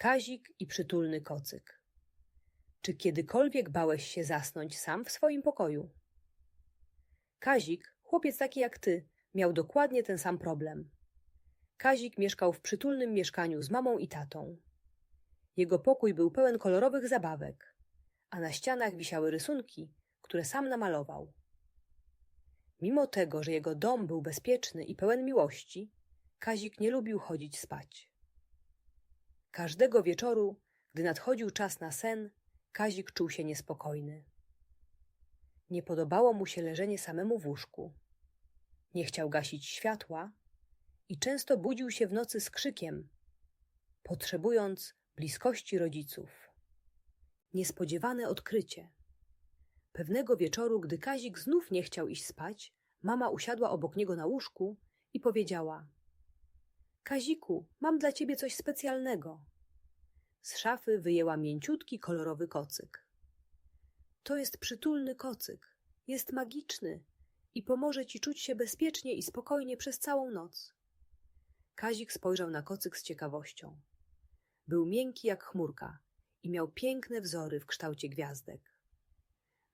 Kazik i przytulny kocyk. Czy kiedykolwiek bałeś się zasnąć sam w swoim pokoju? Kazik, chłopiec taki jak ty, miał dokładnie ten sam problem. Kazik mieszkał w przytulnym mieszkaniu z mamą i tatą. Jego pokój był pełen kolorowych zabawek, a na ścianach wisiały rysunki, które sam namalował. Mimo tego, że jego dom był bezpieczny i pełen miłości, Kazik nie lubił chodzić spać. Każdego wieczoru, gdy nadchodził czas na sen, Kazik czuł się niespokojny. Nie podobało mu się leżenie samemu w łóżku. Nie chciał gasić światła i często budził się w nocy z krzykiem, potrzebując bliskości rodziców. Niespodziewane odkrycie. Pewnego wieczoru, gdy Kazik znów nie chciał iść spać, mama usiadła obok niego na łóżku i powiedziała: Kaziku, mam dla ciebie coś specjalnego. Z szafy wyjęła mięciutki, kolorowy kocyk. To jest przytulny kocyk. Jest magiczny i pomoże ci czuć się bezpiecznie i spokojnie przez całą noc. Kazik spojrzał na kocyk z ciekawością. Był miękki jak chmurka i miał piękne wzory w kształcie gwiazdek.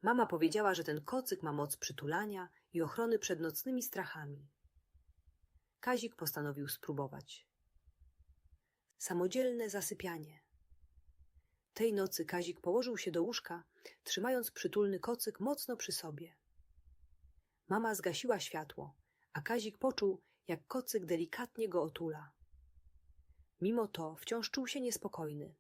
Mama powiedziała, że ten kocyk ma moc przytulania i ochrony przed nocnymi strachami. Kazik postanowił spróbować. Samodzielne zasypianie. Tej nocy Kazik położył się do łóżka, trzymając przytulny kocyk mocno przy sobie. Mama zgasiła światło, a Kazik poczuł, jak kocyk delikatnie go otula. Mimo to wciąż czuł się niespokojny.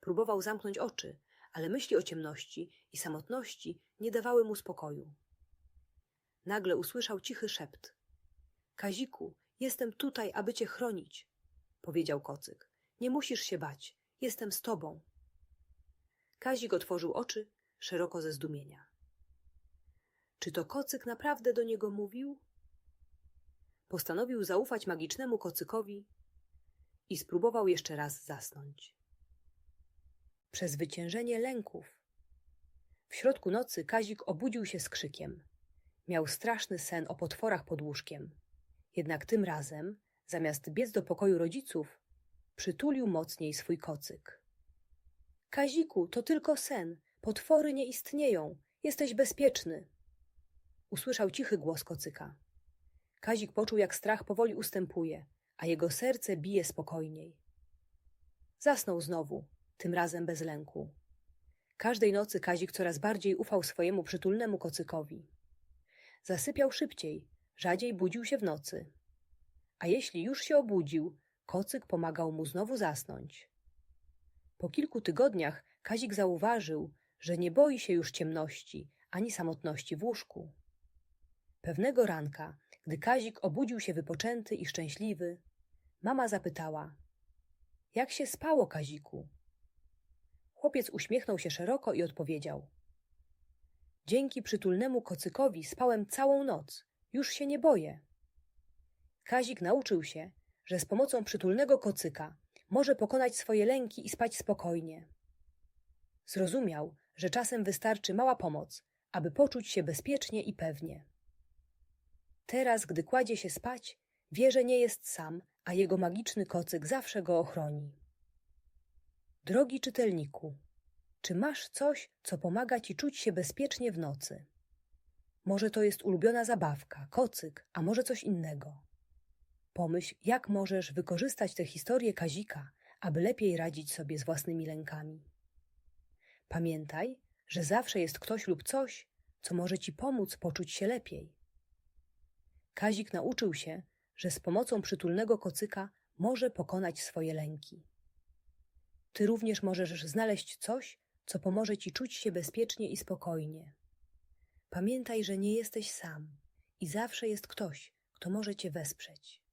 Próbował zamknąć oczy, ale myśli o ciemności i samotności nie dawały mu spokoju. Nagle usłyszał cichy szept. Kaziku, jestem tutaj, aby cię chronić, powiedział kocyk. Nie musisz się bać, jestem z tobą. Kazik otworzył oczy szeroko ze zdumienia. Czy to kocyk naprawdę do niego mówił? Postanowił zaufać magicznemu kocykowi i spróbował jeszcze raz zasnąć. Przezwyciężenie lęków. W środku nocy Kazik obudził się z krzykiem. Miał straszny sen o potworach pod łóżkiem. Jednak tym razem, zamiast biec do pokoju rodziców, przytulił mocniej swój kocyk. Kaziku, to tylko sen. Potwory nie istnieją. Jesteś bezpieczny. Usłyszał cichy głos kocyka. Kazik poczuł, jak strach powoli ustępuje, a jego serce bije spokojniej. Zasnął znowu, tym razem bez lęku. Każdej nocy Kazik coraz bardziej ufał swojemu przytulnemu kocykowi. Zasypiał szybciej, rzadziej budził się w nocy. A jeśli już się obudził, kocyk pomagał mu znowu zasnąć. Po kilku tygodniach Kazik zauważył, że nie boi się już ciemności ani samotności w łóżku. Pewnego ranka, gdy Kazik obudził się wypoczęty i szczęśliwy, mama zapytała: Jak się spało, Kaziku? Chłopiec uśmiechnął się szeroko i odpowiedział: Dzięki przytulnemu kocykowi spałem całą noc, już się nie boję. Kazik nauczył się, że z pomocą przytulnego kocyka może pokonać swoje lęki i spać spokojnie. Zrozumiał, że czasem wystarczy mała pomoc, aby poczuć się bezpiecznie i pewnie. Teraz, gdy kładzie się spać, wie, że nie jest sam, a jego magiczny kocyk zawsze go ochroni. Drogi czytelniku, czy masz coś, co pomaga ci czuć się bezpiecznie w nocy? Może to jest ulubiona zabawka, kocyk, a może coś innego. Pomyśl, jak możesz wykorzystać tę historię Kazika, aby lepiej radzić sobie z własnymi lękami. Pamiętaj, że zawsze jest ktoś lub coś, co może ci pomóc poczuć się lepiej. Kazik nauczył się, że z pomocą przytulnego kocyka może pokonać swoje lęki. Ty również możesz znaleźć coś, co pomoże ci czuć się bezpiecznie i spokojnie. Pamiętaj, że nie jesteś sam i zawsze jest ktoś, kto może cię wesprzeć.